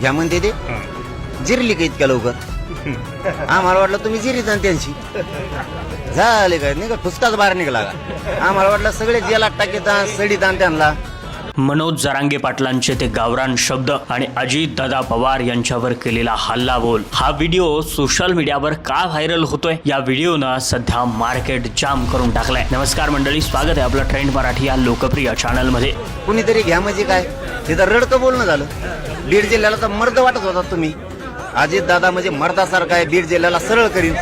घ्या म्हणते ते. जिरली का इतक्या लवकर? आम्हाला वाटलं तुम्ही जिरीत आणि त्यांची. झाले काय? नाही का? ठुसकाच बाहेर निघाला आम्हाला वाटलं सगळे जेलात टाकीत सडीत आणि त्यांना. मनोज जरांगे पाटलांचे ते गावरान शब्द आणि अजित दादा पवार यांच्यावर केलेला हल्ला बोल हा व्हिडिओ सोशल मीडियावर का व्हायरल होतोय? या व्हिडिओनं सध्या मार्केट जाम करून टाकलाय. नमस्कार मंडळी स्वागत आहे आपलं ट्रेंड मराठी या लोकप्रिय चॅनलमध्ये कुणीतरी घ्या म्हणजे काय? तिथं रडकं बोलणं झालं. बीड जिल्ह्याला तर मर्द वाटत होता तुम्ही. अजित दादा म्हणजे मर्दासारखा आहे बीड जिल्ह्याला सरळ करीन.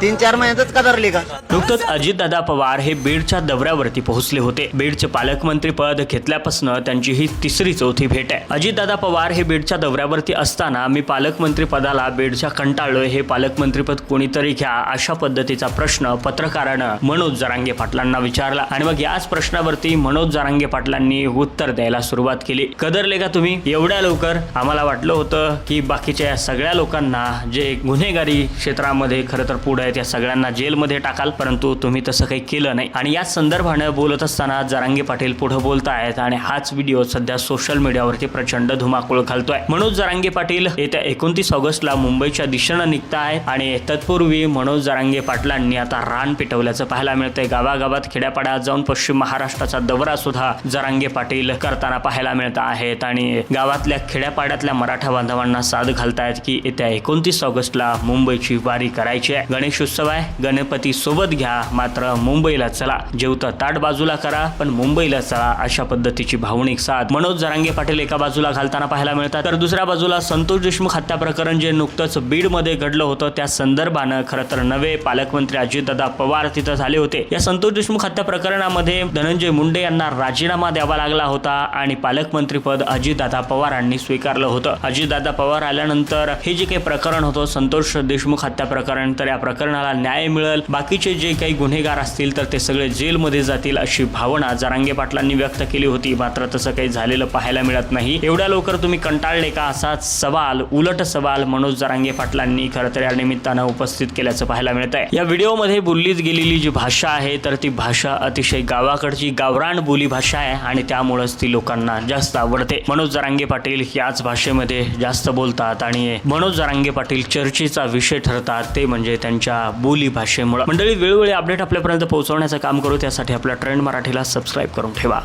तीन चार महिन्यातच कदरली का? नुकतंच अजितदादा पवार हे बीडच्या दौऱ्यावरती पोहोचले होते. बीडचे पालकमंत्री पद घेतल्यापासून त्यांची ही तिसरी चौथी भेट आहे. अजितदादा पवार हे बीडच्या दौऱ्यावरती असताना मी पालकमंत्री पदाला बीडच्या कंटाळलोय हे पालकमंत्रीपद कोणीतरी घ्या अशा पद्धतीचा प्रश्न पत्रकारानं मनोज जरांगे पाटलांना विचारला. आणि मग याच प्रश्नावरती मनोज जरांगे पाटलांनी उत्तर द्यायला सुरुवात केली. कदरले का तुम्ही? एवढ्या लवकर? आम्हाला वाटलं होतं की बाकीच्या या सगळ्या सगळ्या लोकांना जे गुन्हेगारी क्षेत्रामध्ये खरं तर पुढे आहेत या सगळ्यांना जेलमध्ये टाकाल परंतु तुम्ही तसं काही केलं नाही. आणि याच संदर्भानं बोलत असताना जरांगे पाटील पुढे बोलतायत आणि हाच व्हिडिओ सध्या सोशल मीडियावरती प्रचंड धुमाकूळ घालतोय. मनोज जरांगे पाटील येत्या एकोणतीस ऑगस्टला मुंबईच्या दिशेनं निघतायत आणि तत्पूर्वी मनोज जरांगे पाटलांनी आता रान पेटवल्याचं पाहायला मिळतंय. गावागावात खेड्यापाड्यात जाऊन पश्चिम महाराष्ट्राचा दौरा सुद्धा जरांगे पाटील करताना पाहायला मिळत आहेत आणि गावातल्या खेड्यापाड्यातल्या मराठा बांधवांना साथ घालतायत की की येत्या एकोणतीस ऑगस्टला मुंबईची वारी करायची आहे. गणेशोत्सव आहे. गणपती सोबत घ्या. मात्र मुंबईला चला. जेवतं ताट बाजूला करा पण मुंबईला चला अशा पद्धतीची भावनिक साथ मनोज जरांगे पाटील एका बाजूला घालताना पाहायला मिळतात. तर दुसऱ्या बाजूला संतोष देशमुख हत्या प्रकरण जे नुकतंच बीडमध्ये घडलं होतं त्या संदर्भानं खरं तर नवे पालकमंत्री अजितदादा पवार तिथं झाले होते. या संतोष देशमुख हत्या प्रकरणामध्ये धनंजय मुंडे यांना राजीनामा द्यावा लागला होता आणि पालकमंत्रीपद अजितदादा पवारांनी स्वीकारलं होतं. अजितदादा पवार आल्यानंतर हे जे काही प्रकरण होतं संतोष देशमुख हत्या प्रकरण तर या प्रकरणाला न्याय मिळेल. बाकीचे जे काही गुन्हेगार असतील तर ते सगळे जेलमध्ये जातील अशी भावना जरांगे पाटलांनी व्यक्त केली होती. मात्र तसं काही झालेलं पाहायला मिळत नाही. एवढ्या लवकर तुम्ही कंटाळले का? असा सवाल उलट सवाल मनोज जरांगे पाटलांनी खरं तर या निमित्तानं उपस्थित केल्याचं पाहायला मिळत आहे या व्हिडिओमध्ये बोललीच गेलेली जी भाषा आहे तर ती भाषा अतिशय गावाकडची गावरान बोली भाषा आहे आणि त्यामुळेच ती लोकांना जास्त आवडते. मनोज जरांगे पाटील याच भाषेमध्ये जास्त बोलतात आणि मनोज जरांगे पाटील चर्चेचा विषय ठरतात. ते म्हणजे त्यांच्या बोली भाषेमुळे. मंडळी वेळोवेळी अपडेट आपल्यापर्यंत पोहोचवण्याचं काम करू. त्यासाठी आपल्या ट्रेंड मराठीला सबस्क्राईब करून ठेवा.